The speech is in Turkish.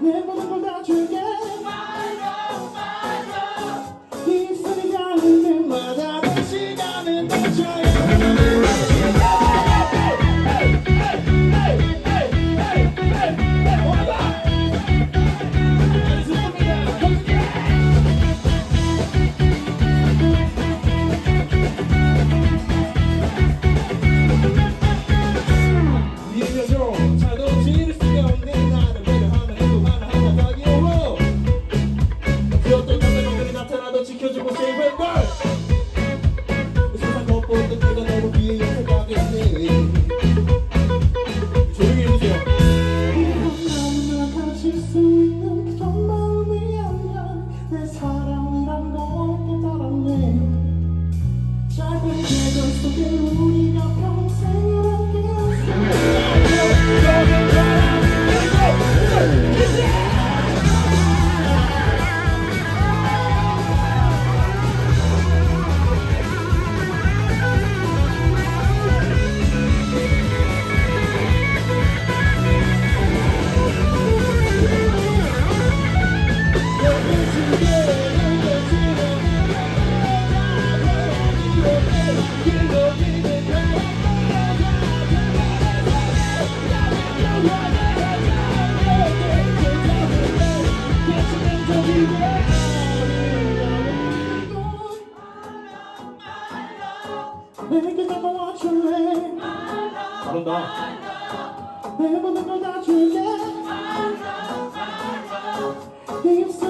내 모든 걸 다 줄게 말로 말로 이 손이 가는 데마다 내 시간은 다 줘요 Baby, you,